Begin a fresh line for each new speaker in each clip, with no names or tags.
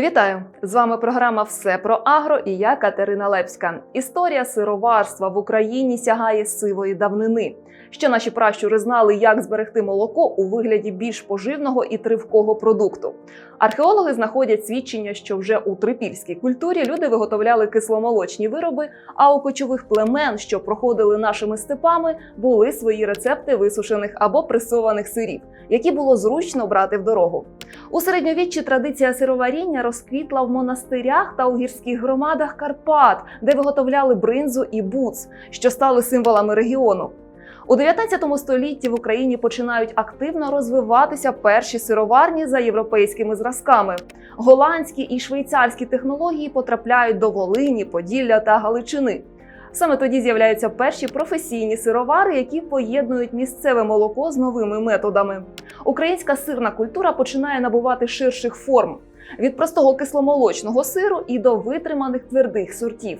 Вітаю! З вами програма Все про агро і я Катерина Лепська. Історія сироварства в Україні сягає сивої давнини. Ще наші пращури знали, як зберегти молоко у вигляді більш поживного і тривкого продукту. Археологи знаходять свідчення, що вже у трипільській культурі люди виготовляли кисломолочні вироби, а у кочових племен, що проходили нашими степами, були свої рецепти висушених або пресованих сирів, які було зручно брати в дорогу. У середньовіччі традиція сироваріння розквітла в монастирях та у гірських громадах Карпат, де виготовляли бринзу і буц, що стали символами регіону. У 19 столітті в Україні починають активно розвиватися перші сироварні за європейськими зразками. Голландські і швейцарські технології потрапляють до Волині, Поділля та Галичини. Саме тоді з'являються перші професійні сировари, які поєднують місцеве молоко з новими методами. Українська сирна культура починає набувати ширших форм від простого кисломолочного сиру і до витриманих твердих сортів.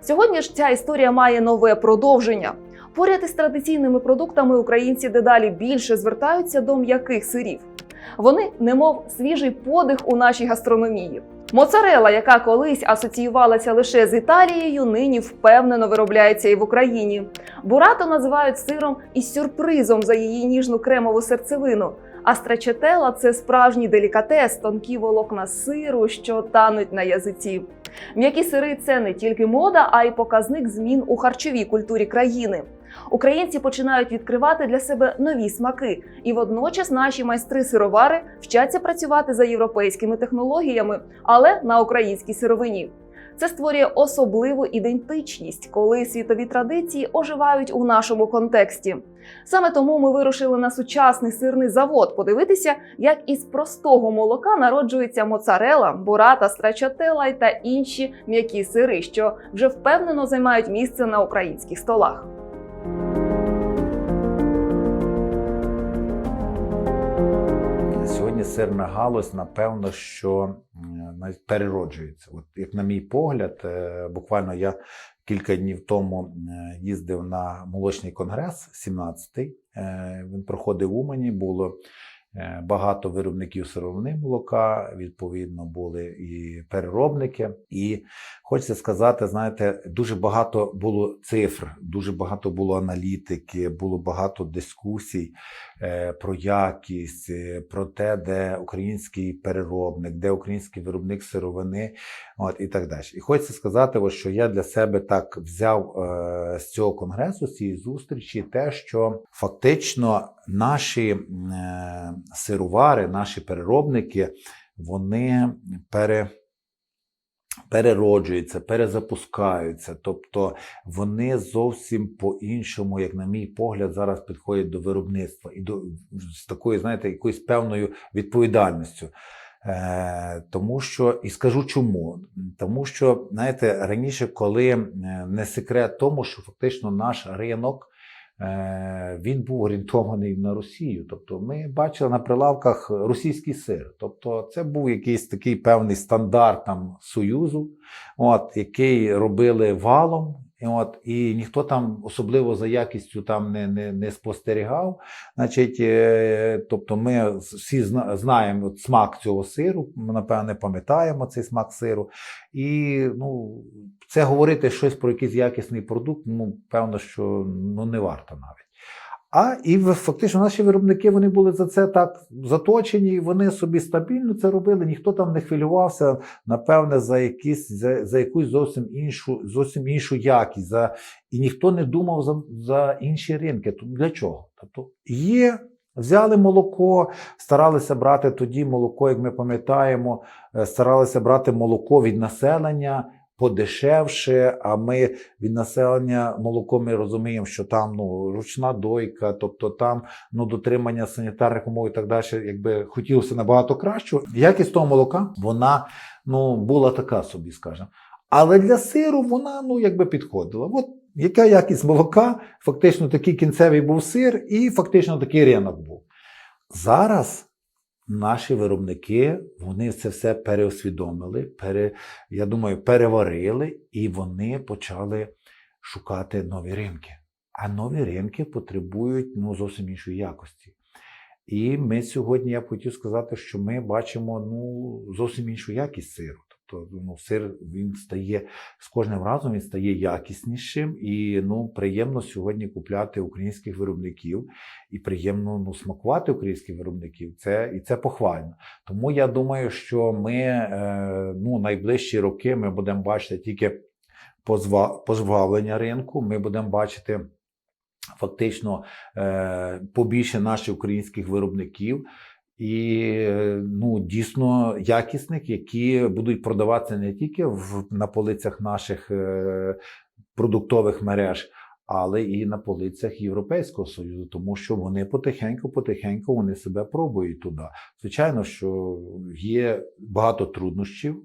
Сьогодні ж ця історія має нове продовження. Поряд із традиційними продуктами українці дедалі більше звертаються до м'яких сирів. Вони, немов свіжий подих у нашій гастрономії. Моцарела, яка колись асоціювалася лише з Італією, нині впевнено виробляється і в Україні. Бурато називають сиром із сюрпризом за її ніжну кремову серцевину. А страчетела це справжній делікатес, тонкі волокна сиру, що тануть на язиці. М'які сири це не тільки мода, а й показник змін у харчовій культурі країни. Українці починають відкривати для себе нові смаки, і водночас наші майстри-сировари вчаться працювати за європейськими технологіями, але на українській сировині. Це створює особливу ідентичність, коли світові традиції оживають у нашому контексті. Саме тому ми вирушили на сучасний сирний завод подивитися, як із простого молока народжується моцарела, бурата, страчателла та інші м'які сири, що вже впевнено займають місце на українських столах.
Сьогодні сирна галузь, напевно, що перероджується. От, як на мій погляд, е, буквально я кілька днів тому їздив на молочний конгрес 17-й. Е, Він проходив в Умані, було багато виробників сировини молока, відповідно, були і переробники. І хочеться сказати, знаєте, дуже багато було цифр, дуже багато було аналітики, було багато дискусій е, про якість, е, про те, де український переробник, де український виробник сировини, от і так далі. І хочеться сказати, ось, що я для себе так взяв е, з цього конгресу, з цієї зустрічі, те, що фактично наші е, сировари, наші переробники, вони пере перероджуються, перезапускаються. Тобто вони зовсім по-іншому, як на мій погляд, зараз підходять до виробництва і до з такою, знаєте, якоюсь певною відповідальністю. Е, тому що, і скажу чому. Тому що, знаєте, раніше, коли е, не секрет тому, що фактично наш ринок. Е, Він був орієнтований на Росію. Тобто ми бачили на прилавках російський сир. Тобто це був якийсь такий певний стандарт там Союзу, от, який робили валом. І, от, і ніхто там особливо за якістю там не, не, не спостерігав. Значить, е, тобто ми всі зна- знаємо от смак цього сиру, ми, напевне, пам'ятаємо цей смак сиру. І ну, це говорити щось про якийсь якісний продукт, ну, певно, що ну, не варто навіть. А і фактично наші виробники вони були за це так заточені, вони собі стабільно це робили, ніхто там не хвилювався, напевне, за якісь за, за якусь зовсім іншу, зовсім іншу якість. За, і ніхто не думав за, за інші ринки. То для чого? Тобто є. Взяли молоко, старалися брати тоді молоко, як ми пам'ятаємо, е, старалися брати молоко від населення подешевше. А ми від населення молоко ми розуміємо, що там ну, ручна дойка, тобто там ну, дотримання санітарних умов і так далі, якби хотілося набагато кращого. Якість того молока вона ну, була така собі, скажімо. Але для сиру вона ну, якби підходила. От яка якість молока, фактично такий кінцевий був сир, і фактично такий ринок був. Зараз наші виробники вони це все переосвідомили, пере, я думаю, переварили, і вони почали шукати нові ринки. А нові ринки потребують ну, зовсім іншої якості. І ми сьогодні, я б хотів сказати, що ми бачимо ну, зовсім іншу якість сиру. Тобто ну, сир він стає з кожним разом він стає якіснішим, і ну, приємно сьогодні купляти українських виробників, і приємно ну, смакувати українських виробників. Це, і це похвально. Тому я думаю, що ми е, ну, найближчі роки ми будемо бачити тільки пожвавлення ринку, ми будемо бачити фактично е, побільше наших українських виробників. І е, ну, дійсно якісних, які будуть продаватися не тільки в, на полицях наших е, продуктових мереж, але і на полицях Європейського Союзу, тому що вони потихеньку-потихеньку вони себе пробують туди. Звичайно, що є багато труднощів,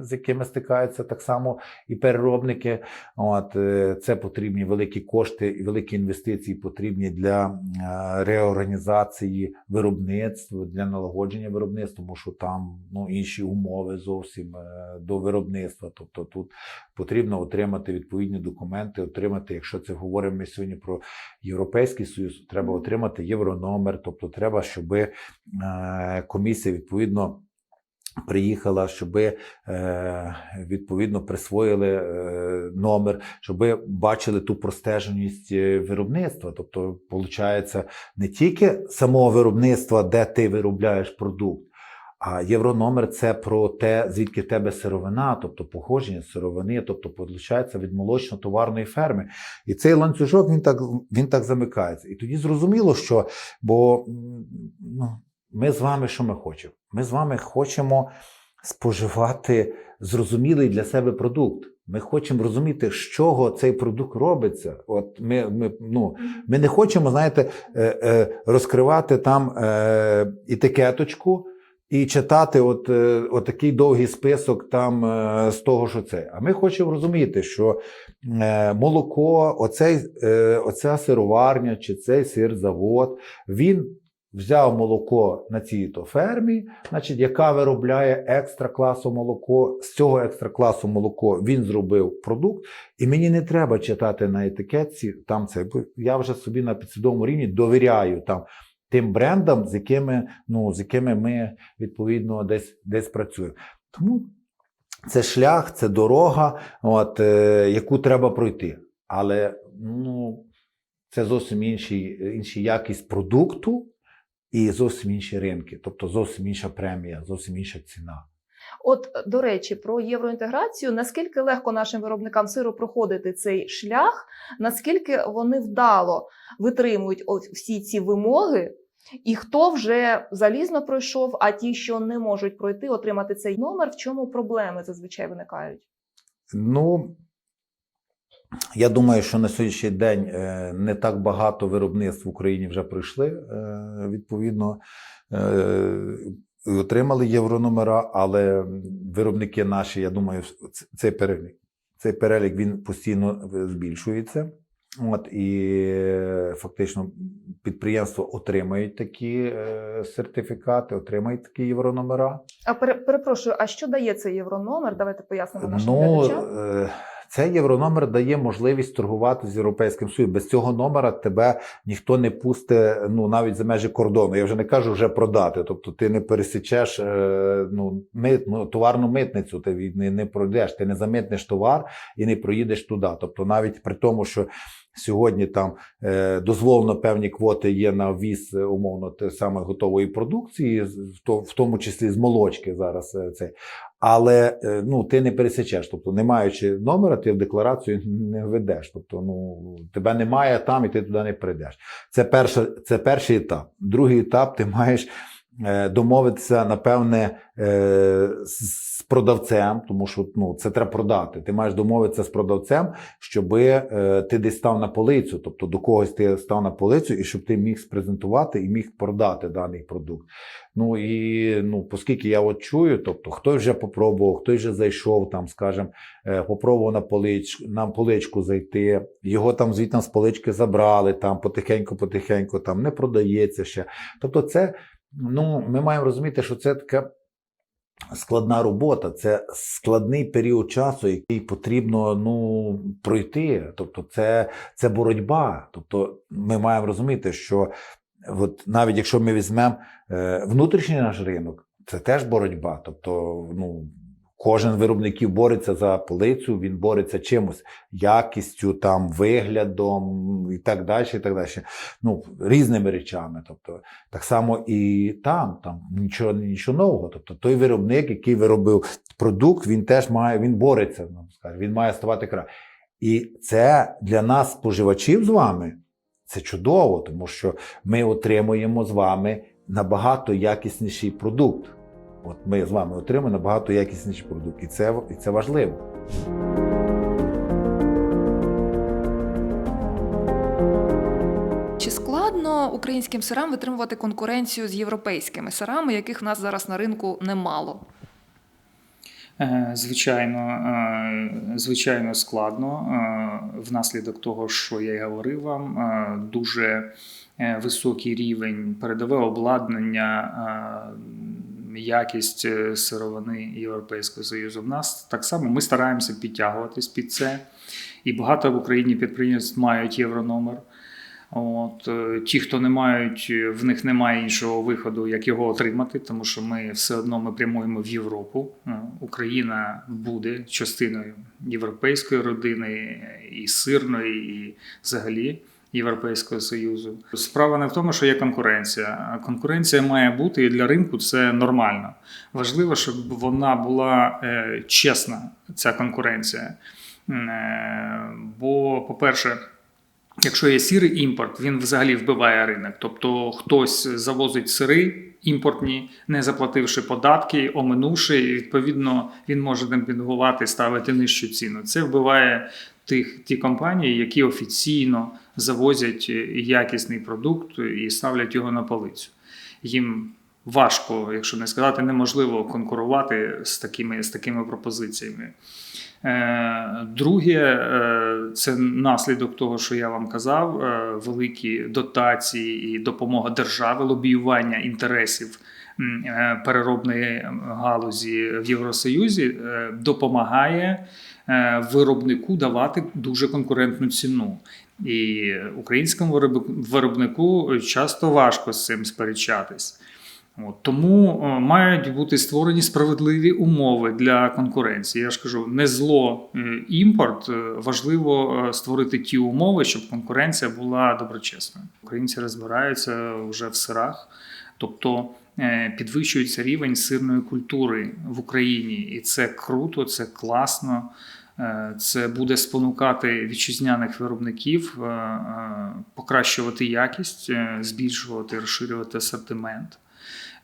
з якими стикаються так само і переробники. От е, це потрібні великі кошти і великі інвестиції потрібні для е, реорганізації виробництва, для налагодження виробництва, тому що там ну, інші умови зовсім е, до виробництва. Тобто тут потрібно отримати відповідні документи, отримати, якщо це говоримо ми сьогодні про Європейський Союз, треба отримати єврономер, тобто треба, щоб комісія відповідно. Приїхала, щоб е, відповідно присвоїли е, номер, щоб бачили ту простеженість е, виробництва. Тобто, виходить, не тільки самого виробництва, де ти виробляєш продукт, а єврономер це про те, звідки в тебе сировина, тобто походження сировини, тобто виходить від молочно-товарної ферми. І цей ланцюжок він так, він так замикається. І тоді зрозуміло, що бо ну, ми з вами що ми хочемо? Ми з вами хочемо споживати зрозумілий для себе продукт. Ми хочемо розуміти, з чого цей продукт робиться. От ми, ми, ну, ми не хочемо, знаєте, е, е, розкривати там е, етикеточку і читати от, от такий довгий список там з того, що це. А ми хочемо розуміти, що молоко, оцей, оця сироварня чи цей сирзавод, він взяв молоко на цій то фермі, значить, яка виробляє екстра класу молоко. З цього екстра класу молоко він зробив продукт, і мені не треба читати на етикетці. Там це я вже собі на підсвідомому рівні довіряю там тим брендам, з якими, ну, з якими ми відповідно десь, десь працюємо. Тому це шлях, це дорога, от, е, яку треба пройти. Але ну, це зовсім інший, інший якість продукту і зовсім інші ринки, тобто зовсім інша премія, зовсім інша ціна.
От до речі, про євроінтеграцію. Наскільки легко нашим виробникам сиру проходити цей шлях, наскільки вони вдало витримують всі ці вимоги, і хто вже залізно пройшов, а ті, що не можуть пройти, отримати цей номер, в чому проблеми зазвичай виникають?
Ну, я думаю, що на сьогоднішній день е, не так багато виробництв в Україні вже пройшли, е, відповідно, е, і отримали єврономера, але виробники наші, я думаю, цей перелік, цей перелік він постійно збільшується. От, і фактично підприємства отримають такі сертифікати, отримають такі єврономера.
А пере, перепрошую, а що дає цей єврономер? Давайте пояснимо нашим
Ну,
глядачам.
Цей єврономер дає можливість торгувати з Європейським Союзом. Без цього номера тебе ніхто не пусте ну, навіть за межі кордону. Я вже не кажу вже продати. Тобто ти не пересічеш е, ну, мит, ну, товарну митницю, ти не, не пройдеш, ти не замитнеш товар і не проїдеш туди. Тобто, навіть при тому, що сьогодні там е, дозволено певні квоти є на ввіз е, умовно те саме готової продукції, в тому числі з молочки зараз е, це. Але е, ну, ти не пересечеш, Тобто, не маючи номера, ти в декларацію не введеш. Тобто, ну, тебе немає там і ти туди не прийдеш. Це, перша, це перший етап. Другий етап ти маєш домовитися, напевне, е, з продавцем, тому що ну, це треба продати. Ти маєш домовитися з продавцем, щоб е, ти десь став на полицю, тобто до когось ти став на полицю, і щоб ти міг спрезентувати і міг продати даний продукт. Ну і ну, оскільки я от чую, тобто хтось вже попробував, хтось вже зайшов, там, скажімо, е, попробував на поличку, на поличку зайти, його там звідти з полички забрали, там потихеньку-потихеньку там не продається ще. Тобто, це ну, ми маємо розуміти, що це така складна робота, це складний період часу, який потрібно ну, пройти. Тобто, це, це боротьба. Тобто, ми маємо розуміти, що от навіть якщо ми візьмемо е, внутрішній наш ринок, це теж боротьба. Тобто, ну, кожен виробників бореться за полицю, він бореться чимось, якістю, там, виглядом і так далі. І так далі. Ну, різними речами. Тобто, так само і там, там нічого, нічого нового. Тобто, той виробник, який виробив продукт, він теж має, він бореться, ну, він має ставати краще. І це для нас, споживачів з вами, це чудово, тому що ми отримуємо з вами набагато якісніший продукт. От ми з вами отримуємо набагато якісніший продукт, і це, і це важливо.
Чи складно українським сирам витримувати конкуренцію з європейськими сирами, яких в нас зараз на ринку немало?
Е, Звичайно, е, звичайно, складно. Е, Внаслідок того, що я й говорив вам, дуже високий рівень передове обладнання, якість е, сировини Європейського Союзу. В нас так само ми стараємося підтягуватись під це. І багато в Україні підприємств мають єврономер. От е, ті, хто не мають, е, в них немає іншого виходу, як його отримати, тому що ми все одно ми прямуємо в Європу. Україна буде частиною європейської родини, і сирної, і взагалі. Європейського союзу справа не в тому, що є конкуренція. Конкуренція має бути і для ринку це нормально. Важливо, щоб вона була е, чесна, ця конкуренція. Е, бо, по-перше, Якщо є сірий імпорт, він взагалі вбиває ринок. Тобто хтось завозить сири імпортні, не заплативши податки, оминувши, і відповідно він може демпінгувати, ставити нижчу ціну. Це вбиває тих ті компанії, які офіційно завозять якісний продукт і ставлять його на полицю. Їм важко, якщо не сказати, неможливо конкурувати з такими, з такими пропозиціями. Е, Друге, е, це наслідок того, що я вам казав: е, великі дотації і допомога держави, лобіювання інтересів переробної галузі в Євросоюзі допомагає виробнику давати дуже конкурентну ціну. І українському виробнику часто важко з цим сперечатись. От, тому е, мають бути створені справедливі умови для конкуренції. Я ж кажу, не зло е, імпорт, е, важливо створити ті умови, щоб конкуренція була доброчесною. Українці розбираються вже в сирах, тобто підвищується рівень сирної культури в Україні, і це круто, це класно. Це буде спонукати вітчизняних виробників покращувати якість, збільшувати, розширювати асортимент.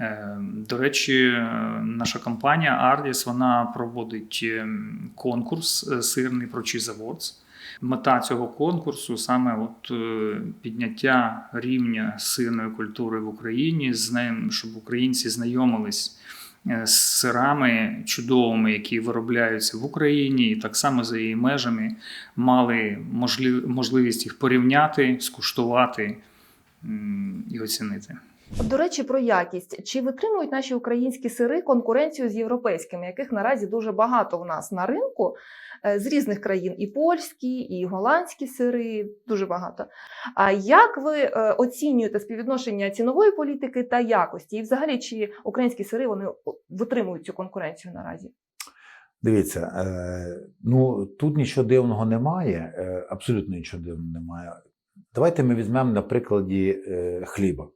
Е, До речі, наша компанія Ardis вона проводить е, конкурс е, сирний про Cheese Awards. Мета цього конкурсу саме от е, підняття рівня сирної культури в Україні, щоб українці знайомились е, з сирами чудовими, які виробляються в Україні, і так само за її межами мали можливість їх порівняти, скуштувати і оцінити.
До речі, про якість. Чи витримують наші українські сири конкуренцію з європейськими, яких наразі дуже багато в нас на ринку е, з різних країн, і польські, і голландські сири, дуже багато. А як ви е, оцінюєте співвідношення цінової політики та якості? І взагалі, чи українські сири вони витримують цю конкуренцію наразі?
Дивіться, е, ну тут нічого дивного немає, абсолютно нічого дивного немає. Давайте ми візьмемо на прикладі хліба.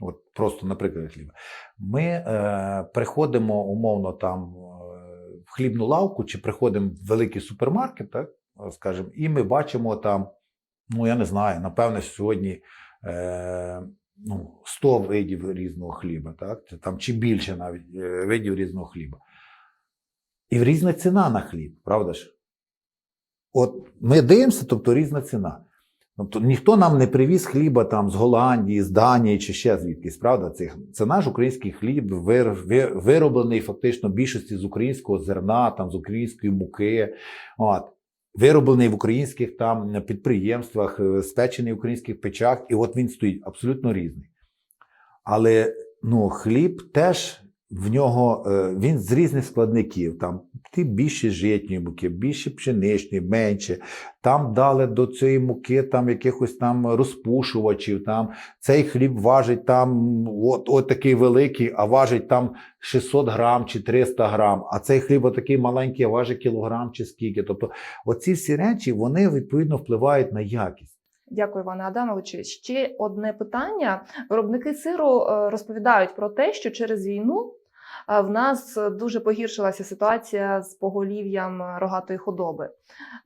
От просто на прикладі хліба. Ми е, приходимо умовно там е, в хлібну лавку, чи приходимо в великий супермаркет, так, скажімо, і ми бачимо там, ну я не знаю, напевне, сьогодні е, ну, 100 видів різного хліба, так, там, чи більше навіть е, видів різного хліба. І різна ціна на хліб, правда ж? От ми дивимося, тобто різна ціна. Тобто ніхто нам не привіз хліба там з Голландії, з Данії чи ще звідкись, правда? Це, це наш український хліб, вир, ви- вироблений фактично більшості з українського зерна, там, з української муки. От. Вироблений в українських там підприємствах, е, спечений в українських печах, і от він стоїть абсолютно різний. Але ну, хліб теж в нього е, він з різних складників. Там ті більше житньої муки, більше пшеничної, менше. Там дали до цієї муки там якихось там розпушувачів. Там цей хліб важить там от, от такий великий, а важить там 600 грам чи 300 грам. А цей хліб отакий маленький, а важить кілограм чи скільки. Тобто, оці всі речі вони відповідно впливають на якість.
Дякую, Іване Адамовичу. Ще одне питання. Виробники сиру е, розповідають про те, що через війну в нас дуже погіршилася ситуація з поголів'ям рогатої худоби.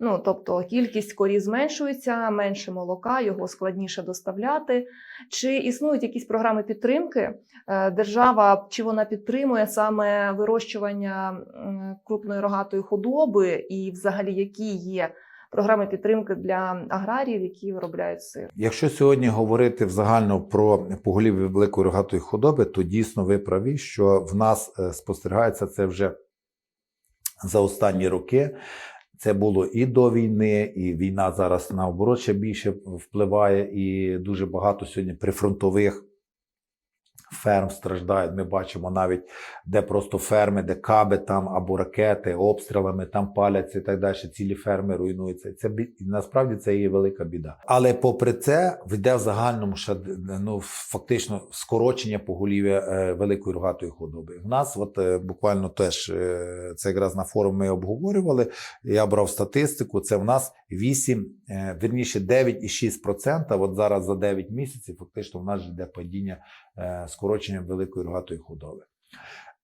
Ну тобто кількість корів зменшується, менше молока, його складніше доставляти. Чи існують якісь програми підтримки? Е, Держава чи вона підтримує саме вирощування крупної рогатої худоби, і взагалі які є програми підтримки для аграріїв, які виробляють сир?
Якщо сьогодні говорити загально про поголів'я великої рогатої худоби, то дійсно ви праві, що в нас е, спостерігається це вже за останні роки. Це було і до війни, і війна зараз наоборот ще більше впливає, і дуже багато сьогодні прифронтових ферм страждають. Ми бачимо навіть, де просто ферми, де каби там або ракети обстрілами там паляться і так далі. Цілі ферми руйнуються. Це насправді це є велика біда. Але попри це, йде в загальному ще ну фактично скорочення поголів'я е, великої рогатої худоби. В нас, от е, буквально теж е, це якраз на форумі ми обговорювали. Я брав статистику. Це в нас 8, е, вірніше 9,6%. От зараз за 9 місяців фактично в нас йде падіння е, скорочення великої рогатої худоби.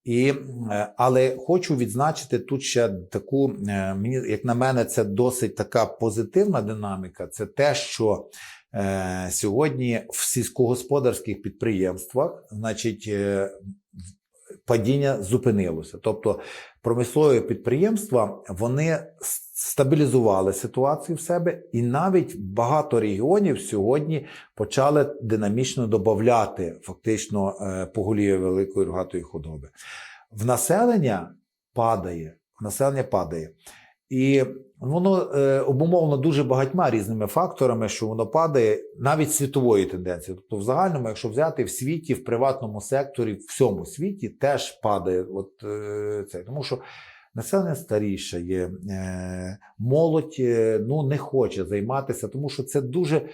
І, е, але хочу відзначити тут ще таку, е, як на мене, це досить така позитивна динаміка. Це те, що сьогодні в сільськогосподарських підприємствах, значить, падіння зупинилося. Тобто промислові підприємства вони стабілізували ситуацію в себе, і навіть багато регіонів сьогодні почали динамічно додати фактично е, поголів'я великої рогатої худоби. В населення падає, в населення падає. І воно е, обумовлено дуже багатьма різними факторами, що воно падає навіть світової тенденції. Тобто, в загальному, якщо взяти в світі, в приватному секторі, в всьому світі теж падає от, е, це. Тому що населення старіше є, е, молодь е, ну, не хоче займатися, тому що це дуже.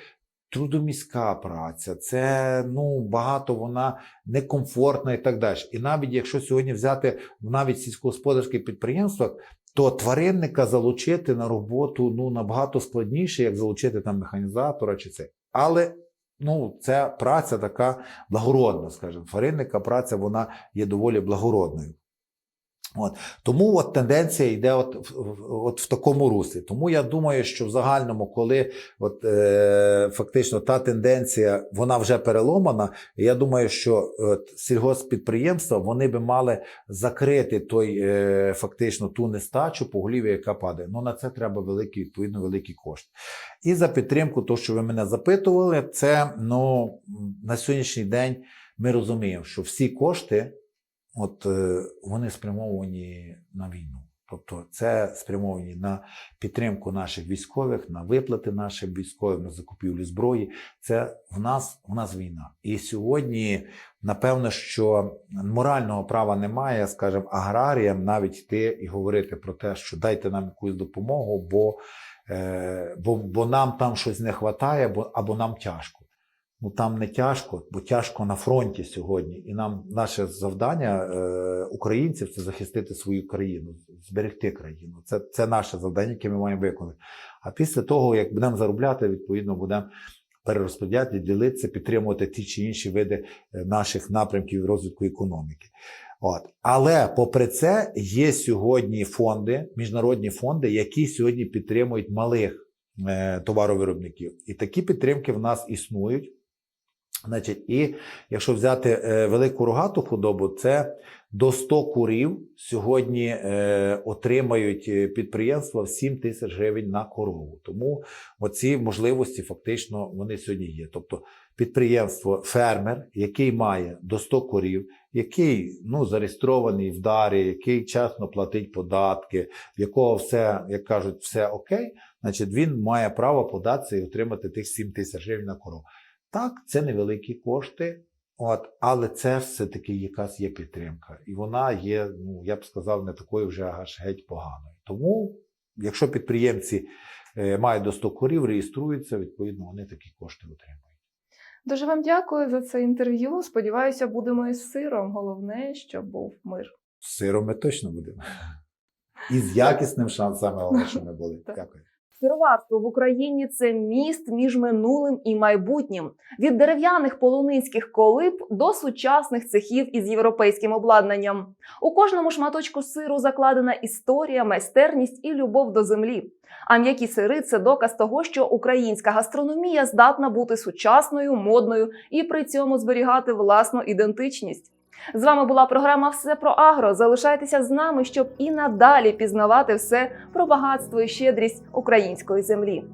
Трудоміська праця, це ну багато вона некомфортна і так далі. І навіть якщо сьогодні взяти навіть сільськогосподарських підприємствах, то тваринника залучити на роботу ну набагато складніше, як залучити там механізатора чи це. Але ну, це праця така благородна, скажімо. Тваринника праця вона є доволі благородною. От. Тому от тенденція йде от, от в такому руслі. Тому я думаю, що в загальному, коли от, е, фактично та тенденція вона вже переломана, я думаю, що от, сільгосппідприємства вони би мали закрити той е, фактично ту нестачу поголів'я, яка падає. Ну на це треба великі, відповідно, великі кошти. І за підтримку, то, що ви мене запитували, це ну, на сьогоднішній день ми розуміємо, що всі кошти от, е, вони спрямовані на війну. Тобто це спрямовані на підтримку наших військових, на виплати нашим військовим, на закупівлю зброї. Це в нас, в нас війна. І сьогодні, напевно, що морального права немає, скажімо, аграріям навіть йти і говорити про те, що дайте нам якусь допомогу, бо, е, бо, бо нам там щось не вистачає, або, або нам тяжко. Ну там не тяжко, бо тяжко на фронті сьогодні. І нам наше завдання е, українців це захистити свою країну, зберегти країну. Це, це наше завдання, яке ми маємо виконати. А після того, як будемо заробляти, відповідно будемо перерозподіляти, ділитися, підтримувати ті чи інші види е, наших напрямків розвитку економіки. От. Але попри це є сьогодні фонди, міжнародні фонди, які сьогодні підтримують малих е, товаровиробників. І такі підтримки в нас існують. Значить, і якщо взяти е, велику рогату худобу, це до 100 курів сьогодні е, отримають е, підприємства в 7 тисяч гривень на корову. Тому оці можливості фактично вони сьогодні є. Тобто підприємство, фермер, який має до 100 корів, який ну, зареєстрований в дарі, який чесно платить податки, в якого все, як кажуть, все окей, значить він має право податися і отримати тих 7 тисяч гривень на корову. Так, це невеликі кошти, От, але це все-таки якась є підтримка. І вона є, ну я б сказав, не такою вже аж геть поганою. Тому, якщо підприємці е, мають до 100 корів, реєструються, відповідно, вони такі кошти отримують.
Дуже вам дякую за це інтерв'ю. Сподіваюся, будемо із сиром. Головне, щоб був мир.
З сиром ми точно будемо. І з якісним шансами, головне, що ми були. Дякую.
Сироварство в Україні це міст між минулим і майбутнім. Від дерев'яних полонинських колиб до сучасних цехів із європейським обладнанням. У кожному шматочку сиру закладена історія, майстерність і любов до землі. А м'які сири це доказ того, що українська гастрономія здатна бути сучасною, модною і при цьому зберігати власну ідентичність. З вами була програма Все про агро. Залишайтеся з нами, щоб і надалі пізнавати все про багатство і щедрість української землі.